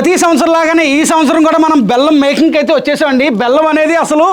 ప్రతి సంవత్సరం లాగానే ఈ సంవత్సరం కూడా మనం బెల్లం మేకింగ్కి అయితే వచ్చేసామండి. బెల్లం అనేది అసలు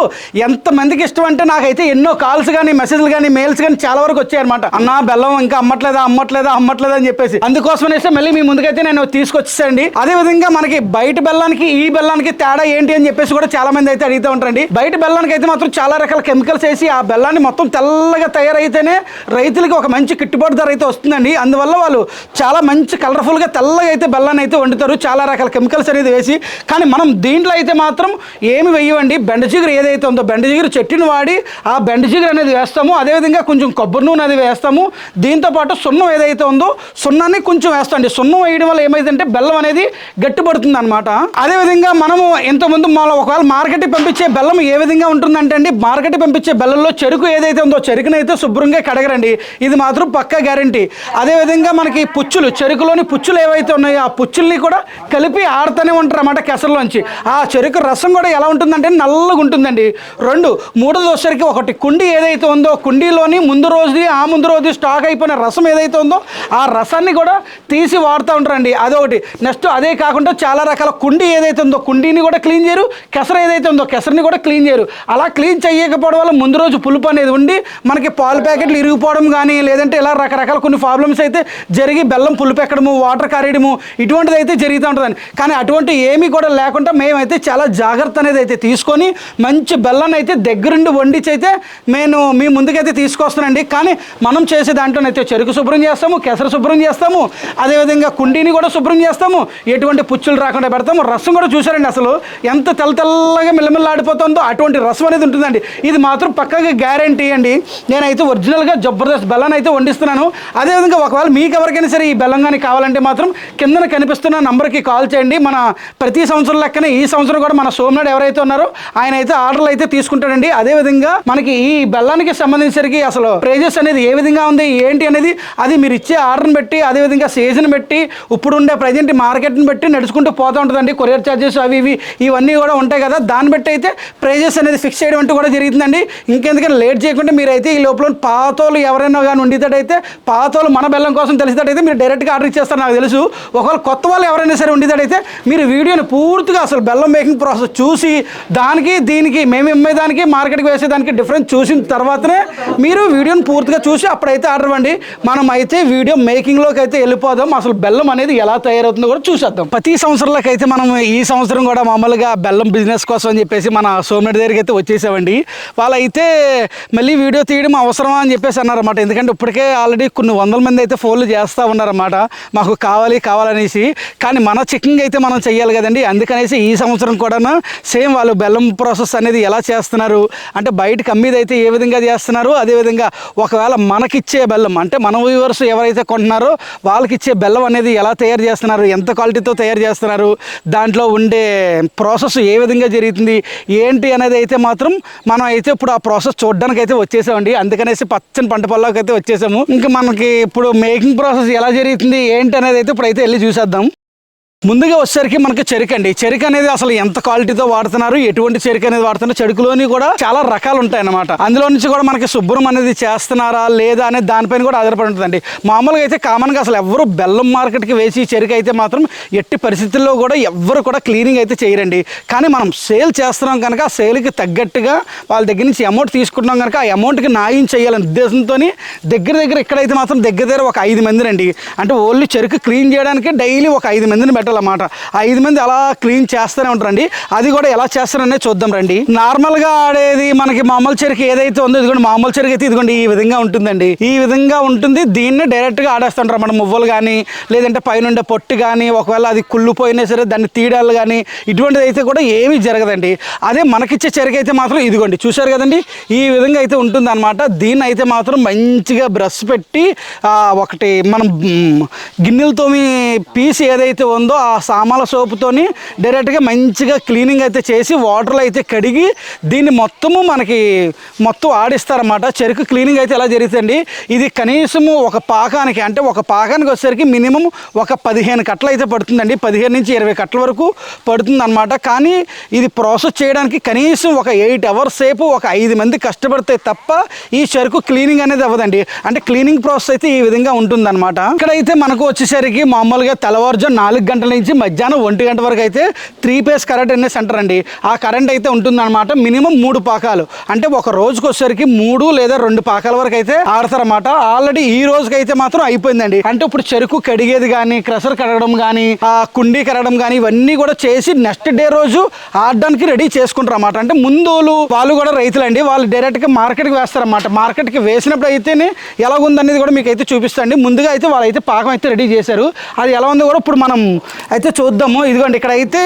ఎంతమందికి ఇష్టం అంటే నాకైతే ఎన్నో కాల్స్ కానీ మెసేజ్లు కానీ మెయిల్స్ కానీ చాలా వరకు వచ్చాయన్నమాట. అన్న బెల్లం ఇంకా అమ్మట్లేదా అమ్మట్లేదా అమ్మట్లేదా అని చెప్పేసి. అందుకోసం అనేసి మళ్ళీ మీ ముందుకైతే నేను తీసుకొచ్చేసండి అదే విధంగా మనకి బయట బెల్లానికి ఈ బెల్లానికి తేడా ఏంటి అని చెప్పేసి కూడా చాలా మంది అయితే అడుగుతూ ఉంటారండి. బయట బెల్లానికి అయితే మాత్రం చాలా రకాల కెమికల్స్ వేసి ఆ బెల్లాన్ని మొత్తం తెల్లగా తయారైతేనే రైతులకి ఒక మంచి గిట్టుబాటు ధర అయితే వస్తుందండి. అందువల్ల వాళ్ళు చాలా మంచి కలర్ఫుల్గా తెల్లగా అయితే బెల్లాన్ని అయితే వండుతారు. చాలా రకాల కెమికల్స్ అనేది వేసి కానీ మనం దీంట్లో అయితే మాత్రం ఏమి వేయవండి. బెండ జిగురు ఏదైతే ఉందో బెండ జిగురు చెట్టుని వాడి ఆ బెండ జిగురు అనేది వేస్తాము. అదేవిధంగా కొంచెం కొబ్బరి నూనె అది వేస్తాము. దీంతో పాటు సున్నం ఏదైతే ఉందో సున్నాన్ని కొంచెం వేస్తాండి. సున్నం వేయడం వల్ల ఏమైందంటే బెల్లం అనేది గట్టిపడుతుంది అనమాట అదేవిధంగా మనము ఇంతకుముందు మన ఒకవేళ మార్కెట్కి పంపించే బెల్లం ఏ విధంగా ఉంటుందంటే అండి మార్కెట్కి పంపించే బెల్లంలో చెరుకు ఏదైతే ఉందో చెరుకునైతే శుభ్రంగా కడగరండి. ఇది మాత్రం పక్కా గ్యారంటీ అదేవిధంగా మనకి పుచ్చులు చెరుకులోని పుచ్చులు ఏవైతే ఉన్నాయో ఆ పుచ్చుల్ని కూడా కలిపి ఆడుతూనే ఉంటారు అన్నమాట కెసర్లోంచి. ఆ చెరుకు రసం కూడా ఎలా ఉంటుందంటే నల్లగా ఉంటుందండి. రెండు మూడోది వచ్చేసరికి ఒకటి కుండి ఏదైతే ఉందో కుండీలోని ముందు రోజుది ఆ ముందు రోజు స్టాక్ అయిపోయిన రసం ఏదైతే ఉందో ఆ రసాన్ని కూడా తీసి వాడుతూ ఉంటారండి. అదొకటి. నెక్స్ట్ అదే కాకుండా చాలా రకాల కుండి ఏదైతే ఉందో కుండీని కూడా క్లీన్ చేయరు కెసర ఏదైతే ఉందో కెసరిని కూడా క్లీన్ చేయరు. అలా క్లీన్ చేయకపోవడం వల్ల ముందు రోజు పులుపు అనేది ఉండి మనకి పాల ప్యాకెట్లు ఇరిగిపోవడం కానీ లేదంటే ఇలా రకరకాల కొన్ని ప్రాబ్లమ్స్ అయితే జరిగి బెల్లం పులుపు ఎక్కడము వాటర్ కరయడము ఇటువంటిది అయితే జరుగుతూ ఉంటుందండి. కానీ అటువంటి ఏమీ కూడా లేకుండా మేమైతే చాలా జాగ్రత్త అనేది అయితే తీసుకొని మంచి బెల్లాన్ని అయితే దగ్గరుండి వండిచి అయితే నేను మీ ముందుకైతే తీసుకొస్తానండి. కానీ మనం చేసే దాంట్లోనైతే చెరుకు శుభ్రం చేస్తాము కేసర శుభ్రం చేస్తాము అదేవిధంగా కుండీని కూడా శుభ్రం చేస్తాము ఎటువంటి పుచ్చులు రాకుండా పెడతాము. రసం కూడా చూసారండి అసలు ఎంత తెల్ల తెల్లగా మిల్లమిల్లాడిపోతుందో అటువంటి రసం అనేది ఉంటుందండి. ఇది మాత్రం పక్కగా గ్యారంటీ అండి. నేనైతే ఒరిజినల్గా జబర్దస్త్ బెల్లం అయితే వండిస్తున్నాను. అదేవిధంగా ఒకవేళ మీకు ఎవరికైనా సరే ఈ బెల్లం కానీ కావాలంటే మాత్రం కిందన కనిపిస్తున్న నంబర్కి కాల్ చేయండి. మన ప్రతి సంవత్సరం లెక్కనే ఈ సంవత్సరం కూడా మన సోమనాడు ఎవరైతే ఉన్నారో ఆయన అయితే ఆర్డర్లు అయితే తీసుకుంటాడండి. అదేవిధంగా మనకి ఈ బెల్లానికి సంబంధించరికి అసలు ప్రైజెస్ అనేది ఏ విధంగా ఉంది ఏంటి అనేది అది మీరు ఇచ్చే ఆర్డర్ని బట్టి అదేవిధంగా సీజన్ బట్టి ఇప్పుడు ఉండే ప్రజెంట్ మార్కెట్ని బట్టి నడుచుకుంటూ పోతూ ఉంటుందండి. కొరియర్ ఛార్జెస్ అవి ఇవి ఇవన్నీ కూడా ఉంటాయి కదా. దాన్ని బట్టి అయితే ప్రైజెస్ అనేది ఫిక్స్ చేయడం అంటూ కూడా జరుగుతుందండి ఇంకెందుకని లేట్ చేయకుండా మీరైతే ఈ లోపల పాతోలు ఎవరైనా కానీ ఉండేటట్టయితే పాతోలు మన బెల్లం కోసం తెలిసేటట్టయితే మీరు డైరెక్ట్గా ఆర్డర్ ఇచ్చేస్తారు నాకు తెలుసు. ఒకవేళ కొత్త వాళ్ళు ఎవరైనా సరే ఉండేటట్టయితే అయితే మీరు వీడియోని పూర్తిగా అసలు బెల్లం మేకింగ్ ప్రాసెస్ చూసి దానికి దీనికి మేము అమ్మేదానికి మార్కెట్కి వేసేదానికి డిఫరెన్స్ చూసిన తర్వాతనే మీరు వీడియోని పూర్తిగా చూసి అప్పుడైతే ఆర్డర్ ఇవ్వండి. మనం అయితే వీడియో మేకింగ్లోకి అయితే వెళ్ళిపోదాం. అసలు బెల్లం అనేది ఎలా తయారవుతుందో కూడా చూసేద్దాం. ప్రతి సంవత్సరంలోకి అయితే మనం ఈ సంవత్సరం కూడా మామూలుగా బెల్లం బిజినెస్ కోసం అని చెప్పేసి మన సోమరెడ్డి దగ్గరికి అయితే వచ్చేసామండి. వాళ్ళైతే మళ్ళీ వీడియో తీయడం అవసరమా అని చెప్పేసి అన్నారన్నమాట. ఎందుకంటే ఇప్పటికే ఆల్రెడీ కొన్ని వందల మంది అయితే ఫోన్లు చేస్తూ ఉన్నారన్నమాట. మాకు కావాలి కావాలనేసి. కానీ మన చెకింగ్ అయితే మనం చేయాలి కదండి. అందుకనేసి ఈ సంవత్సరం కూడా సేమ్ వాళ్ళు బెల్లం ప్రాసెస్ అనేది ఎలా చేస్తున్నారు అంటే బయటకు అమ్మేది అయితే ఏ విధంగా చేస్తున్నారు అదేవిధంగా ఒకవేళ మనకిచ్చే బెల్లం అంటే మన వ్యూవర్స్ ఎవరైతే కొంటున్నారో వాళ్ళకి ఇచ్చే బెల్లం అనేది ఎలా తయారు చేస్తున్నారు ఎంత క్వాలిటీతో తయారు చేస్తున్నారు దాంట్లో ఉండే ప్రాసెస్ ఏ విధంగా జరుగుతుంది ఏంటి అనేది అయితే మాత్రం మనం అయితే ఇప్పుడు ఆ ప్రాసెస్ చూడడానికి అయితే వచ్చేసామండి. అందుకనేసి పచ్చని పంట పొలాలకు అయితే వచ్చేసాము. ఇంకా మనకి ఇప్పుడు మేకింగ్ ప్రాసెస్ ఎలా జరుగుతుంది ఏంటి అనేది అయితే ఇప్పుడు అయితే వెళ్ళి చూసేద్దాం. ముందుగా వచ్చేసరికి మనకి చెరుకు అండి. చెరుకు అనేది అసలు ఎంత క్వాలిటీతో వాడుతున్నారు ఎటువంటి చెరుకు అనేది వాడుతున్నారు చెరుకులోని కూడా చాలా రకాలు ఉంటాయి అన్నమాట అందులో నుంచి కూడా మనకి శుభ్రం అనేది చేస్తున్నారా లేదా అనేది దానిపైన కూడా ఆధారపడి ఉంటుందండి. మామూలుగా అయితే కామన్గా అసలు ఎవరు బెల్లం మార్కెట్కి వేసి చెరుకు అయితే మాత్రం ఎట్టి పరిస్థితుల్లో కూడా ఎవ్వరు కూడా క్లీనింగ్ అయితే చేయరండి. కానీ మనం సేల్ చేస్తున్నాం కనుక ఆ సేల్కి తగ్గట్టుగా వాళ్ళ దగ్గర నుంచి అమౌంట్ తీసుకుంటున్నాం కనుక ఆ అమౌంట్కి న్యాయం చేయాలనే ఉద్దేశంతో దగ్గర దగ్గర ఇక్కడైతే మాత్రం దగ్గర దగ్గర ఒక ఐదు మందినండి అంటే ఓన్లీ చెరుకు క్లీన్ చేయడానికి డైలీ ఒక ఐదు మందిని పెట్టాలన్నమాట ఆ ఐదు మంది అలా క్లీన్ చేస్తూనే ఉంటారండి అది కూడా ఎలా చేస్తారనే చూద్దాం రండి. నార్మల్గా ఆడేది మనకి మామూలు చెరుకు ఏదైతే ఉందో ఇదిగోండి మామూలు చెరుకు అయితే ఇదిగోండి ఈ విధంగా ఉంటుందండి. ఈ విధంగా ఉంటుంది. దీన్ని డైరెక్ట్గా ఆడేస్తుంటారు మన మువ్వలు కానీ లేదంటే పైన ఉండే పొట్టు కానీ ఒకవేళ అది కుళ్ళిపోయినా సరే దాన్ని తీయడాలు కానీ ఇటువంటిది అయితే కూడా ఏమీ జరగదండి. అదే మనకిచ్చే చెరుకు అయితే మాత్రం ఇదిగోండి. చూశారు కదండి? ఈ విధంగా అయితే ఉంటుంది అనమాట దీన్ని అయితే మాత్రం మంచిగా బ్రష్ పెట్టి ఒకటి మనం గిన్నెలతో పీస్ ఏదైతే ఉందో ఆ సామాల సోపుతోని డైరెక్ట్గా మంచిగా క్లీనింగ్ అయితే చేసి వాటర్లో అయితే కడిగి దీన్ని మొత్తము మనకి మొత్తం ఆడిస్తారన్నమాట. చెరుకు క్లీనింగ్ అయితే ఎలా జరుగుతుంది ఇది కనీసము ఒక పాకానికి అంటే ఒక పాకానికి వచ్చేసరికి మినిమం ఒక పదిహేను కట్టలు అయితే పడుతుందండి. పదిహేను నుంచి ఇరవై కట్టల వరకు పడుతుంది అనమాట కానీ ఇది ప్రాసెస్ చేయడానికి కనీసం ఒక ఎయిట్ అవర్స్ సేపు ఒక ఐదు మంది కష్టపడితే తప్ప ఈ చెరుకు క్లీనింగ్ అనేది అవ్వదండి. అంటే క్లీనింగ్ ప్రాసెస్ అయితే ఈ విధంగా ఉంటుందన్నమాట. ఇక్కడైతే మనకు వచ్చేసరికి మామూలుగా తెల్లవారుజాము నాలుగు గంటల గంటల నుంచి మధ్యాహ్నం ఒంటి గంట వరకు అయితే త్రీ పేస్ కరెంట్ అనే సెంటర్ అండి. ఆ కరెంట్ అయితే ఉంటుందన్నమాట. మినిమం మూడు పాకాలు. అంటే ఒక రోజుకి వచ్చేసరికి మూడు లేదా రెండు పాకాల వరకు అయితే ఆడతారన్నమాట. ఆల్రెడీ ఈ రోజుకైతే మాత్రం అయిపోయిందండి. అంటే ఇప్పుడు చెరుకు కడిగేది కానీ క్రషర్ కడగడం కానీ ఆ కుండీ కడగడం కానీ ఇవన్నీ కూడా చేసి నెక్స్ట్ డే రోజు ఆడడానికి రెడీ చేసుకుంటారు అన్నమాట అంటే ముందు వాళ్ళు కూడా రైతులండి. వాళ్ళు డైరెక్ట్గా మార్కెట్కి మార్కెట్కి వేస్తారన్నమాట. మార్కెట్కి వేసినప్పుడు అయితేనే ఎలా ఉందనేది కూడా మీకు అయితే చూపిస్తాండి ముందుగా అయితే వాళ్ళు అయితే పాకం అయితే రెడీ చేశారు. అది ఎలా ఉందో కూడా ఇప్పుడు మనం అయితే చూద్దాము. ఇదిగోండి ఇక్కడ అయితే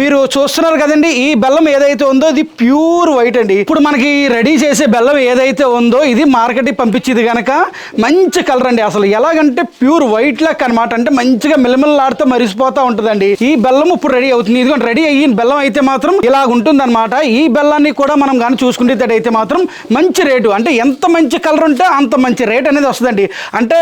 మీరు చూస్తున్నారు కదండి ఈ బెల్లం ఏదైతే ఉందో ఇది ప్యూర్ వైట్ అండి. ఇప్పుడు మనకి రెడీ చేసే బెల్లం ఏదైతే ఉందో ఇది మార్కెట్కి పంపించేది కనుక మంచి కలర్ అండి. అసలు ఎలాగంటే ప్యూర్ వైట్ లెక్క అనమాట అంటే మంచిగా మిలమిల్లాడుతూ మరిసిపోతా ఉంటుందండి. ఈ బెల్లం ఇప్పుడు రెడీ అవుతుంది. ఇదిగోండి రెడీ అయిన బెల్లం అయితే మాత్రం ఇలాగ ఉంటుందన్నమాట. ఈ బెల్లాన్ని కూడా మనం కానీ చూసుకునేటట్టయితే మాత్రం మంచి రేటు. అంటే ఎంత మంచి కలర్ ఉంటే అంత మంచి రేట్ అనేది వస్తుందండి. అంటే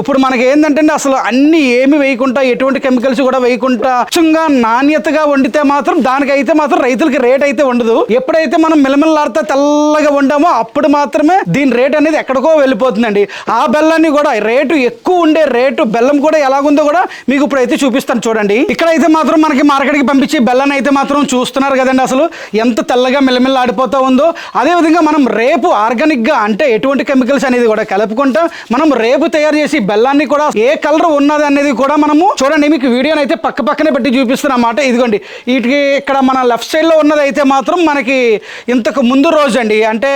ఇప్పుడు మనకి ఏంటంటే అసలు అన్ని ఏమి వేయకుండా ఎటువంటి కెమికల్స్ కూడా వేయకుండా అచ్చంగా నాణ్యతగా వండితే మాత్రం దానికైతే మాత్రం రైతులకి రేట్ అయితే ఉండదు ఎప్పుడైతే మనం మిలమిల్లాడితే తెల్లగా వండామో అప్పుడు మాత్రమే దీని రేట్ అనేది ఎక్కడికో వెళ్ళిపోతుందండి. ఆ బెల్లాన్ని కూడా రేటు ఎక్కువ ఉండే రేటు బెల్లం కూడా ఎలాగుందో కూడా మీకు ఇప్పుడు అయితే చూపిస్తాను చూడండి. ఇక్కడైతే మాత్రం మనకి మార్కెట్కి పంపించి బెల్లాన్ని అయితే మాత్రం చూస్తున్నారు కదండి అసలు. ఎంత తెల్లగా మిలమిల్లాడిపోతూ ఉందో అదే విధంగా మనం రేపు ఆర్గానిక్గా అంటే ఎటువంటి కెమికల్స్ అనేది కూడా కలుపుకుంటా మనం రేపు తయారు చేసి బెల్లాన్ని కూడా ఏ కలర్ ఉన్నది అనేది కూడా మనము చూడండి. మీకు వీడియోని అయితే పక్క పక్కనే పెట్టి చూపిస్తున్నా అన్నమాట ఇదిగోండి. వీటికి ఇక్కడ మన లెఫ్ట్ సైడ్లో మాత్రం మనకి ఇంతకు ముందు రోజు అండి. అంటే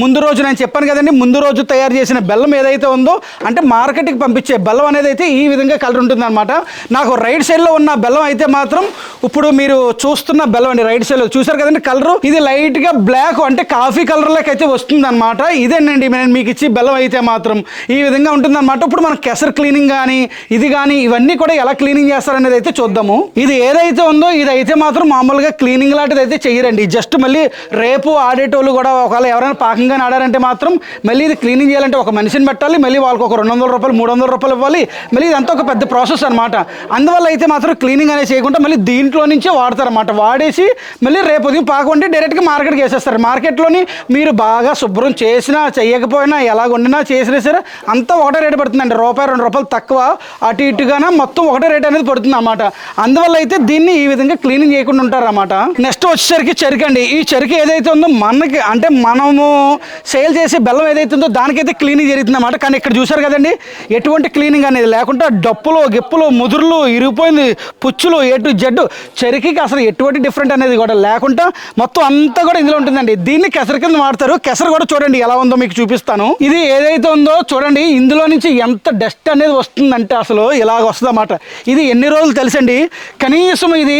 ముందు రోజు నేను చెప్పాను కదండి ముందు రోజు తయారు చేసిన బెల్లం ఏదైతే ఉందో అంటే మార్కెట్కి పంపించే బెల్లం అనేది అయితే ఈ విధంగా కలర్ ఉంటుంది నాకు రైట్ సైడ్లో ఉన్న బెల్లం అయితే మాత్రం ఇప్పుడు మీరు చూస్తున్న బెల్లం అండి రైట్ సైడ్లో చూసారు కదండి కలర్? ఇది లైట్గా బ్లాక్ అంటే కాఫీ కలర్ అయితే వస్తుంది అనమాట ఇదేనండి నేను మీకు ఇచ్చి బెల్లం అయితే మాత్రం. ఈ విధంగా ఉంటుంది అనమాట ఇప్పుడు మనం కెసర్ క్లీనింగ్ కానీ ఇది కానీ ఇవన్నీ కూడా ఎలా క్లీనింగ్ చేస్తారనేది అయితే చూద్దాము ఇది ఏదైతే ఉందో ఇది అయితే మాత్రం మామూలుగా క్లీనింగ్ లాంటిది అయితే చేయరండి జస్ట్ మళ్ళీ రేపు ఆడేటోళ్ళు కూడా ఒకవేళ ఎవరైనా పాకంగా ఆడారంటే మాత్రం మళ్ళీ ఇది క్లీనింగ్ చేయాలంటే ఒక మనిషిని పెట్టాలి మళ్ళీ వాళ్ళకి ఒక రెండు వందల రూపాయలు మూడు వందల రూపాయలు ఇవ్వాలి. మళ్ళీ ఇదంతా ఒక పెద్ద ప్రాసెస్ అనమాట అందువల్ల అయితే మాత్రం క్లీనింగ్ అనేది చేయకుండా మళ్ళీ దీంట్లో నుంచే వాడతారన్నమాట. వాడేసి మళ్ళీ రేపు ఉదయం పాకుంటే డైరెక్ట్గా మార్కెట్కి వేసేస్తారు. మార్కెట్లోని మీరు బాగా శుభ్రం చేసినా చేయకపోయినా ఎలా వండినా చేసినా సరే అంతా ఒకటే రేటు పడుతుందండి. రూపాయి రెండు రూపాయలు తక్కువ అటు ఇటుగానే మొత్తం ఒకటే రేట్ అనేది పడుతుంది. అన్నమాట. అందువల్ల అయితే దీన్ని ఈ విధంగా క్లీనింగ్ చేయకుండా ఉంటారు అన్నమాట నెక్స్ట్ వచ్చేసరికి చెరుకు అండి. ఈ చెరుకు ఏదైతే ఉందో మనకి అంటే మనము సేల్ చేసే బెల్లం ఏదైతే ఉందో దానికైతే క్లీనింగ్ జరుగుతుంది అన్నమాట కానీ ఇక్కడ చూసారు కదండి ఎటువంటి క్లీనింగ్ అనేది లేకుండా డప్పులు గిప్పులు ముదురులు ఇరిగిపోయింది పుచ్చులు ఎటు జడ్డు చెరుకుకి అసలు ఎటువంటి డిఫరెంట్ అనేది కూడా లేకుండా మొత్తం అంతా కూడా ఇందులో ఉంటుందండి. దీన్ని కెసరు కింద వాడతారు. కెసరు కూడా చూడండి ఎలా ఉందో మీకు చూపిస్తాను. ఇది ఏదైతే ఉందో చూడండి ఇందులో నుంచి ఎంత డస్ట్ అనేది వస్తుందంటే అసలు ఇలాగ వస్తుంది అన్నమాట ఇది ఎన్ని రోజులు తెలుసండి. కనీసం ఇది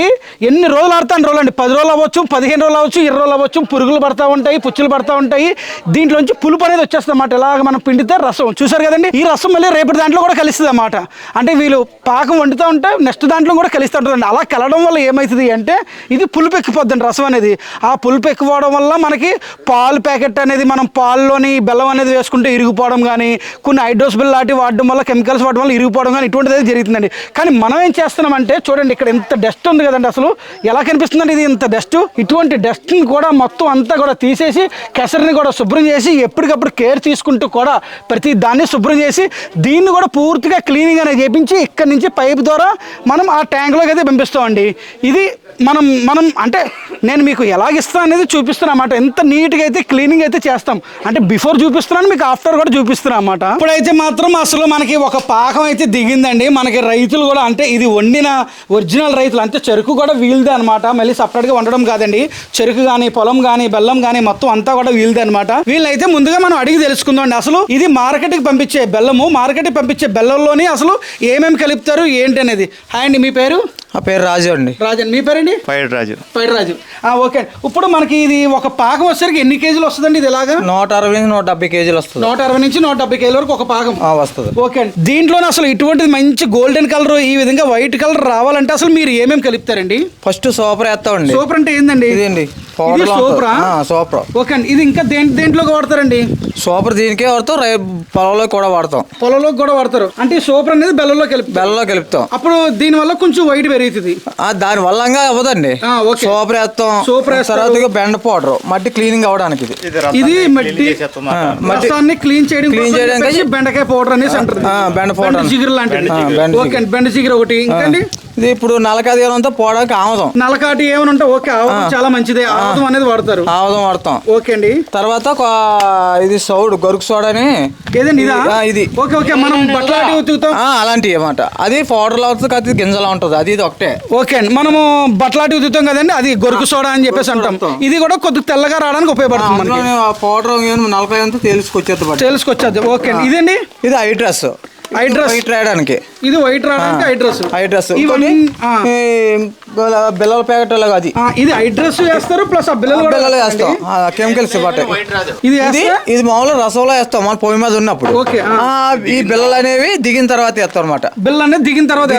ఎన్ని రోజులు ఆడతాను రోజులు అండి పది రోజులు అవ్వచ్చు పదిహేను రోజులు అవ్వచ్చు ఇరవై రోజులు అవ్వచ్చు పురుగులు పడతా ఉంటాయి పుచ్చులు పడతా ఉంటాయి. దీంట్లోంచి పులుపు అనేది వచ్చేస్తుంది అన్నమాట ఇలాగ మనం పిండితే రసం. చూసారు కదండి? ఈ రసం మళ్ళీ రేపటి దాంట్లో కూడా కలుస్తుంది అన్నమాట అంటే వీళ్ళు పాకం వండుతూ ఉంటే నెక్స్ట్ దాంట్లో కూడా కలుస్తూ ఉంటుందండి అలా కలవడం వల్ల ఏమవుతుంది అంటే ఇది పులుపు ఎక్కిపోద్దండి రసం అనేది. ఆ పులుపు ఎక్కువడం వల్ల మనకి పాలు ప్యాకెట్ అనేది మనం పాల్లోని బెల్లం అనేది వేసుకుంటే ఇరిగిపోవడం కానీ కొన్ని హైడ్రోస్ బిల్ లాంటివి వాడడం వల్ల కెమికల్స్ వాడడం వల్ల ఇరిగిపోవడం కానీ ఇటువంటిది జరుగుతుందండి. కానీ మనం ఏం చేస్తాం చేస్తున్నామంటే చూడండి ఇక్కడ ఎంత డస్ట్ ఉంది కదండి అసలు. ఎలా కనిపిస్తుందండి ఇది ఇంత డస్ట్ ఇటువంటి డస్ట్ని కూడా మొత్తం అంతా కూడా తీసేసి కెసరిని కూడా శుభ్రం చేసి ఎప్పటికప్పుడు కేర్ తీసుకుంటూ కూడా ప్రతి దాన్ని శుభ్రం చేసి దీన్ని కూడా పూర్తిగా క్లీనింగ్ అనేది చేపించి ఇక్కడ నుంచి పైప్ ద్వారా మనం ఆ ట్యాంక్లోకి అయితే పంపిస్తామండి. ఇది మనం మనం అంటే నేను మీకు ఎలాగిస్తాను అనేది చూపిస్తున్నా అన్నమాట. ఎంత నీట్గా అయితే క్లీనింగ్ అయితే చేస్తాం. అంటే బిఫోర్ చూపిస్తున్నాను మీకు ఆఫ్టర్ కూడా చూపిస్తున్నా అన్నమాట. ఇప్పుడైతే మాత్రం అసలు మనకి ఒక పాకం అయితే దిగిందండి. మనకి రైతులు కూడా అంటే ఇది పండిన ఒరిజినల్ రైతులు అంటే చెరుకు కూడా వీల్దే అనమాట మళ్ళీ సపరేట్గా వండడం కాదండి. చెరుకు కానీ పొలం కానీ బెల్లం కానీ మొత్తం అంతా కూడా వీల్దే అనమాట వీళ్ళైతే ముందుగా మనం అడిగి తెలుసుకుందాం అసలు ఇది మార్కెట్కి పంపించే బెల్లము మార్కెట్కి పంపించే బెల్లంలోనే అసలు ఏమేమి కలుపుతారు ఏంటి అనేది. హాయ్ అండి మీ పేరు? ఆ పేరు రాజు అండి. రాజన్. మీ పేరండి? ఫైర్ రాజు. పైడి రాజు. ఆ, ఓకే. ఇప్పుడు మనకి ఇది ఒక పాకం వచ్చేసరికి ఎన్ని కేజీలు వస్తుందండి ఇది ఇలాగా నూట అరవై నుంచి నూట డెబ్బై కేజీలు వస్తుంది. నూట అరవై నుంచి నూట డెబ్బై కేజీల వరకు ఒక పాకం. ఆ, వస్తుంది. ఓకే అండి. దీంట్లోనే అసలు ఇటువంటిది మంచి గోల్డెన్ కలర్ ఈ విధంగా వైట్ కలర్ రావాలంటే అసలు మీరు ఏమేమి కలుపుతారండి? ఫస్ట్ సూపర్ వేస్తామండి. సూపర్ అంటే ఏందండి? ఇదండి? ఇది పౌడర్ సూపరా? సూపర్. ఓకే అండి. ఇది ఇంకా దేంట్ దేంట్లోకి వాడతారండి? సూపర్ దీనికే వాడతాం రై పొలంలో కూడా వాడతాం. పొలంలోకి కూడా వాడతారు. అంటే ఈ సూపర్ అనేది బెల్లంలో కలిపి బెల్లంలో కలుపుతాం. అప్పుడు దీని వల్ల కొంచెం వైట్ ఆ, దాని వల్లంగా అవ్వదండి. ఆ, ఓకే. సూపర్ వేస్తాం సూపర్ వేస్తారు. తర్వాత బెండ పౌడర్ మట్టి క్లీనింగ్ అవ్వడానికి ఇది. ఇది మట్టి రసాన్ని క్లీన్ చేయడం కోసం చేయడానికి బెండకాయ పౌడర్ అనేసి అంటారు. ఆ, బెండ. బెండ చిగురు లాంటిది. బెండ ఓకే అండి. బెండ చిగురు ఒకటి. ఇంకా అండి ఇది ఇప్పుడు నలకదీనంతో పోవడానికి ఆముదం. నలకాటి ఏమైనా ఉంటే ఓకే ఆవదం చాలా మంచిదే. ఆవదం అనేది వాడతారు. ఆముదం వాడతాం. ఓకే అండి. తర్వాత ఒక ఇది సౌడు గరుకు సోడా అని ఇదా? ఆ, ఇది. ఓకే ఓకే మనం బట్టలాంటి ఉతుకుతాం. ఆ, అలాంటివి అన్నమాట. అది పౌడర్లో అవుతుంది కాదు ఇది గింజలా ఉంటుంది. అది ఇది ఒకటే. ఓకే అండి. మనము బట్టలాంటి ఉతుకుతాం కదండి అది గొరుకు సోడా అని చెప్పేసి అంటాం. ఇది కూడా కొద్దిగా తెల్లగా రావడానికి ఉపయోగపడుతుంది పౌడర్ నలభై అంతా తేల్చుకొచ్చేది బట్ తెలుసుకొచ్చేది ఓకే అండి. ఇదండి ఇది ఐ డ్రెస్ ఐ డ్రెస్ వైట్ రాయడానికి. ఇది వైట్ రావడానికి ఐ డ్రెస్ ఐ డ్రెస్ ఇవన్నీ ఆ, బిల్లల ప్యాకెట్ అది. ఆ, ఇది ఐ డ్రెస్ వేస్తారు ప్లస్ ఆ బిల్లలు కూడా బిల్లలు. వేస్తాం. కెమికల్స్ ఇవ్వట ఇది ఇది ఇది మామూలుగా రసంలో వేస్తాం మన పొయ్యి మీద ఉన్నప్పుడు. ఓకే, ఈ బిల్లలు అనేవి దిగిన తర్వాత వేస్తాం అనమాట బిల్ అనేది దిగిన తర్వాత.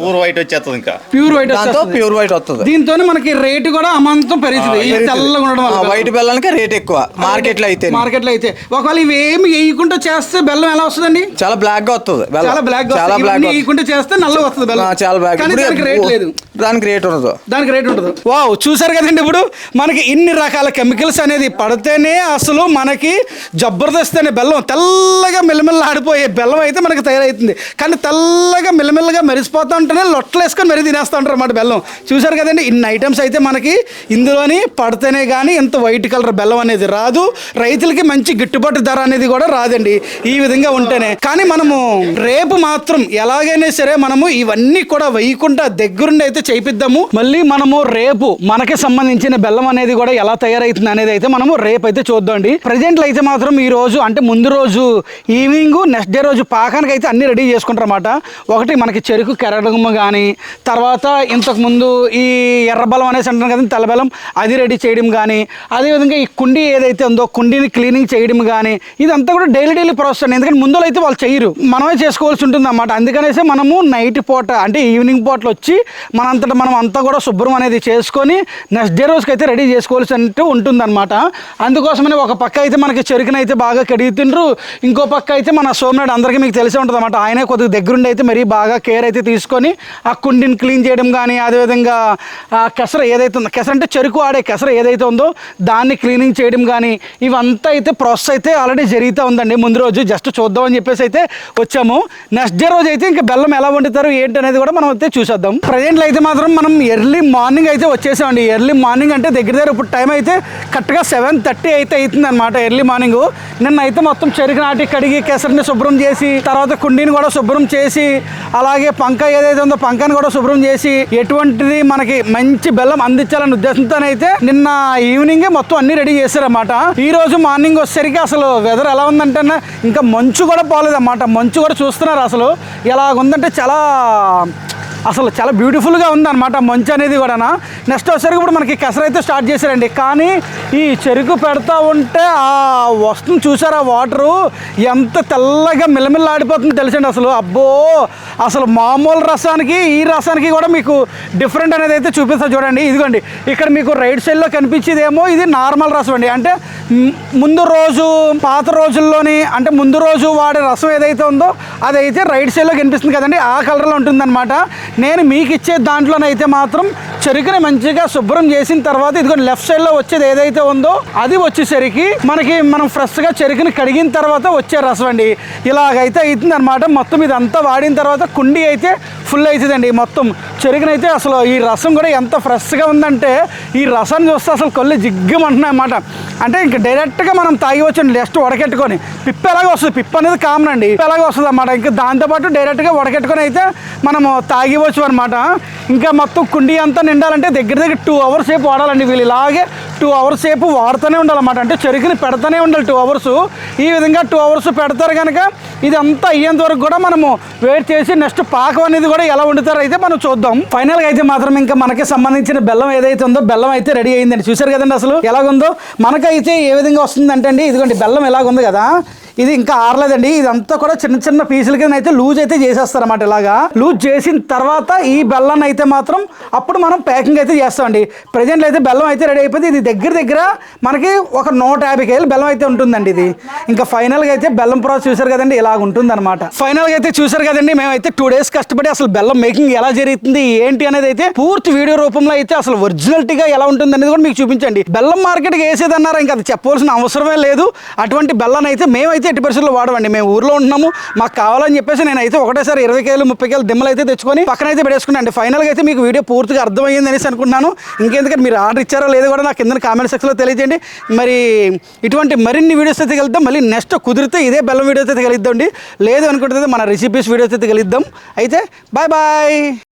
పూర్ వైట్ వచ్చేస్తుంది ఇంకా. ప్యూర్ వైట్ దాంతో. ప్యూర్ వైట్ వస్తుంది. దీంతో మనకి రేటు కూడా అమాంతం పెరుగుతుంది. ఈ తెల్లగా ఉండడం వల్ల వైట్ బెల్లానికి రేట్ ఎక్కువ. మార్కెట్లో అయితే మార్కెట్లో అయితే. ఒకవేళ ఇవి ఏమి వేయకుండా చేస్తే బెల్లం ఎలా వస్తుందండి? చాలా బ్లాక్గా వస్తుంది బెల్లం. చాలా బ్లాక్ చాలా బ్లాక్ వేయకుండా చేస్తే నల్లగా వస్తుంది బెల్లం. చాలా దానికి రేట్ లేదు. దానికి రేట్ ఉండదు. దానికి రేట్ ఉంటుంది వావ్ చూసారు కదండి ఇప్పుడు? మనకి ఇన్ని రకాల కెమికల్స్ అనేది పడితేనే అసలు మనకి జబర్దస్త్ అనే బెల్లం తెల్లగా మెల్లమెల్ల ఆడిపోయే బెల్లం అయితే మనకి తయారవుతుంది కానీ తెల్లగా మెల్లమెల్లగా మెరిసిపోతూ ఉంటేనే లొట్టలు వేసుకొని మరీ తినేస్తూ ఉంటారు అన్నమాట బెల్లం. చూసారు కదండి ఇన్ని ఐటమ్స్ అయితే మనకి ఇందులోని పడితేనే కానీ ఇంత వైట్ కలర్ బెల్లం అనేది రాదు. రైతులకి మంచి గిట్టుబాటు ధర అనేది కూడా రాదండి ఈ విధంగా ఉంటేనే. కానీ మనము రేపు మాత్రం ఎలాగైనా సరే మనము ఇవన్నీ కూడా వేయకుండా దగ్గరుండి అయితే చేయిద్దాము మళ్ళీ మనము రేపు మనకి సంబంధించిన బెల్లం అనేది కూడా ఎలా తయారైతుంది అనేది అయితే మనము రేపు అయితే చూద్దామండి ప్రజెంట్లో అయితే మాత్రం ఈ రోజు అంటే ముందు రోజు ఈవినింగ్ నెక్స్ట్ డే రోజు పాకానికి అయితే అన్ని రెడీ చేసుకుంటారు అనమాట ఒకటి మనకి చెరుకు కెరడమ్మ కానీ తర్వాత ఇంతకు ముందు ఈ ఎర్రబలం అనేసి అంటాం కదా తెల్లబెల్లం అది రెడీ చేయడం కానీ అదేవిధంగా ఈ కుండీ ఏదైతే ఉందో కుండీని క్లీనింగ్ చేయడం కానీ ఇదంతా కూడా డైలీ డైలీ ప్రాసెస్ అండి. ఎందుకంటే ముందులో అయితే వాళ్ళు చేయరు. మనమే చేసుకోవాల్సి ఉంటుంది అన్నమాట అందుకనేసి మనము నైట్ పూట అంటే ఈవినింగ్ పూటలు వచ్చి మనం అంతటా మనం అంతా కూడా శుభ్రం అనేది చేసుకొని నెక్స్ట్ డే రోజుకి అయితే రెడీ చేసుకోవాల్సినట్టు ఉంటుందన్నమాట. అందుకోసమని ఒక పక్క అయితే మనకి చెరుకునైతే బాగా కడిగితుండ్రు. ఇంకో పక్క అయితే మన సోమనాడు అందరికీ మీకు తెలిసే ఉంటుంది అనమాట ఆయనే కొద్దిగా దగ్గరుండి అయితే మరీ బాగా కేర్ అయితే తీసుకొని ఆ కుండిని క్లీన్ చేయడం కానీ అదేవిధంగా ఆ కెసర ఏదైతే ఉందో కెసర అంటే చెరుకు ఆడే కెసర ఏదైతే ఉందో దాన్ని క్లీనింగ్ చేయడం కానీ ఇవంతా అయితే ప్రాసెస్ అయితే ఆల్రెడీ జరుగుతూ ఉందండి. ముందు రోజు జస్ట్ చూద్దామని చెప్పేసి అయితే వచ్చాము. నెక్స్ట్ డే రోజు అయితే ఇంకా బెల్లం ఎలా వండుతారు ఏంటి అనేది కూడా మనం అయితే చూసేద్దాం. ప్రజెంట్లో అయితే మాత్రం మనం ఎర్లీ మార్నింగ్ అయితే వచ్చేసామండి. ఎర్లీ మార్నింగ్ అంటే దగ్గర దగ్గర ఇప్పుడు టైం అయితే కరెక్ట్గా సెవెన్ థర్టీ అయితే అవుతుంది అనమాట ఎర్లీ మార్నింగ్ నిన్న అయితే మొత్తం చెరుకు నాటి కడిగి కేసరిని శుభ్రం చేసి తర్వాత కుండీని కూడా శుభ్రం చేసి అలాగే పంక ఏదైతే ఉందో పంకాని కూడా శుభ్రం చేసి ఎటువంటిది మనకి మంచి బెల్లం అందించాలనే ఉద్దేశంతోనైతే నిన్న ఈవినింగ్ మొత్తం అన్ని రెడీ చేశారన్నమాట. ఈ రోజు మార్నింగ్ వచ్చేసరికి అసలు వెదర్ ఎలా ఉందంటే ఇంకా మంచు కూడా పోలేదన్నమాట. మంచు కూడా చూస్తున్నారు అసలు. ఎలా ఉందంటే చాలా అసలు చాలా బ్యూటిఫుల్గా ఉందన్నమాట మంచు అనేది కూడా నెక్స్ట్ వచ్చేసరికి ఇప్పుడు మనకి కసరైతే స్టార్ట్ చేశారండి. కానీ ఈ చెరుకు పెడతా ఉంటే ఆ వస్తుంది ఆ వాటరు ఎంత తెల్లగా మిలమిల్లాడిపోతుంది తెలుసండి అసలు. అబ్బో! అసలు మామూలు రసానికి ఈ రసానికి కూడా మీకు డిఫరెంట్ అనేది అయితే చూపిస్తా చూడండి. ఇదిగోండి ఇక్కడ మీకు రైట్ సైడ్లో కనిపించేదేమో ఇది నార్మల్ రసం అండి. అంటే ముందు రోజు పాత రోజుల్లోని అంటే ముందు రోజు వాడే రసం ఏదైతే ఉందో అదైతే రైట్ సైడ్లో కనిపిస్తుంది కదండి. ఆ కలర్లో ఉంటుందన్నమాట. నేను మీకు ఇచ్చే దాంట్లోనైతే మాత్రం చెరుకుని మంచిగా శుభ్రం చేసిన తర్వాత ఇదిగో లెఫ్ట్ సైడ్లో వచ్చేది ఏదైతే ఉందో అది వచ్చేసరికి మనకి మనం ఫ్రెష్గా చెరుకుని కడిగిన తర్వాత వచ్చే రసం అండి. ఇలాగైతే అవుతుంది అనమాట మొత్తం ఇదంతా వాడిన తర్వాత కుండీ అయితే ఫుల్ అవుతుందండి మొత్తం. చెరుకునైతే అసలు ఈ రసం కూడా ఎంత ఫ్రెష్గా ఉందంటే ఈ రసాన్ని చూస్తే అసలు కళ్ళు జిగ్గమంటున్నాయి అన్నమాట అంటే ఇంకా డైరెక్ట్గా మనం తాగివచ్చు జస్ట్ వడకెట్టుకొని. పిప్ప ఎలాగ వస్తుంది. పిప్ప అనేది కామన్ అండి. పిప్ప ఎలాగ వస్తుంది అన్నమాట. ఇంకా దాంతోపాటు డైరెక్ట్గా వడకెట్టుకొని అయితే మనము తాగివచ్చు అనమాట ఇంకా మొత్తం కుండీ అంతా నిండాలంటే దగ్గర దగ్గర టూ అవర్స్ సేపు వాడాలండి వీళ్ళు. ఇలాగే టూ అవర్స్ సేపు వాడుతూనే ఉండాలన్నమాట. అంటే చెరుకుని పెడతానే ఉండాలి టూ అవర్స్ ఈ విధంగా టూ అవర్స్ పెడతారు కనుక ఇదంతా అయ్యేంత వరకు కూడా మనము వెయిట్ చేసి నెక్స్ట్ పాకం అనేది కూడా ఎలా వండుతారో అయితే మనం చూద్దాం. ఫైనల్గా అయితే మాత్రం ఇంకా మనకి సంబంధించిన బెల్లం ఏదైతే ఉందో బెల్లం అయితే రెడీ అయిందండి. చూసారు కదండి అసలు? ఎలాగుందో? మనకైతే ఏ విధంగా వస్తుందంటే అండి ఇదిగోండి బెల్లం ఎలాగుంది కదా? ఇది ఇంకా ఆరలేదండి. ఇదంతా కూడా చిన్న చిన్న పీసుల కింద అయితే లూజ్ అయితే చేసేస్తారన్నమాట ఇలాగా. లూజ్ చేసిన తర్వాత ఈ బెల్లాన్ని అయితే మాత్రం అప్పుడు మనం ప్యాకింగ్ అయితే చేస్తామండి. ప్రజెంట్లో అయితే బెల్లం అయితే రెడీ అయిపోయింది. ఇది దగ్గర దగ్గర మనకి ఒక నూట యాభై కేజీలు బెల్లం అయితే ఉంటుందండి ఇది. ఇంకా ఫైనల్గా అయితే బెల్లం ప్రాసెస్ చూసారు కదండి ఇలాగ ఉంటుందన్నమాట. ఫైనల్గా అయితే చూసారు కదండి మేమైతే టూ డేస్ కష్టపడి అసలు బెల్లం మేకింగ్ ఎలా జరుగుతుంది ఏంటి అనేది అయితే పూర్తి వీడియో రూపంలో అయితే అసలు ఒరిజినాలిటీగా ఎలా ఉంటుంది అనేది కూడా మీకు చూపించండి. బెల్లం మార్కెట్కి వేసేదన్నారా ఇంకా అది చెప్పవలసిన అవసరమే లేదు. అటువంటి బెల్లాన్ని అయితే మేమైతే అయితే ఎట్టి పరిస్థితుల్లో వాడవండి. మేము ఊర్లో ఉంటున్నాము. మాకు కావాలని చెప్పేసి నేనైతే ఒకటేసారి ఇరవై కేలు ముప్పై కేలు దిమ్మలు అయితే తెచ్చుకొని పక్కన అయితే పెట్టేసుకున్నాను అండి ఫైనల్గా అయితే మీకు వీడియో పూర్తిగా అర్థమైంది అనేసి అనుకుంటున్నాను. ఇంకెందుకంటే మీరు ఆర్డర్ ఇచ్చారో లేదో కూడా నాకు కింద కామెంట్ సెక్షన్లో తెలియజేయండి. మరి ఇటువంటి మరిన్ని వీడియోస్ అయితే కలుద్దాం. మళ్ళీ నెక్స్ట్ కుదిరితే ఇదే బెల్లం వీడియోస్ అయితే కలుద్దాం లేదు అనుకుంటే మన రెసిపీస్ వీడియోస్ అయితే కలుద్దాం. అయితే బాయ్ బాయ్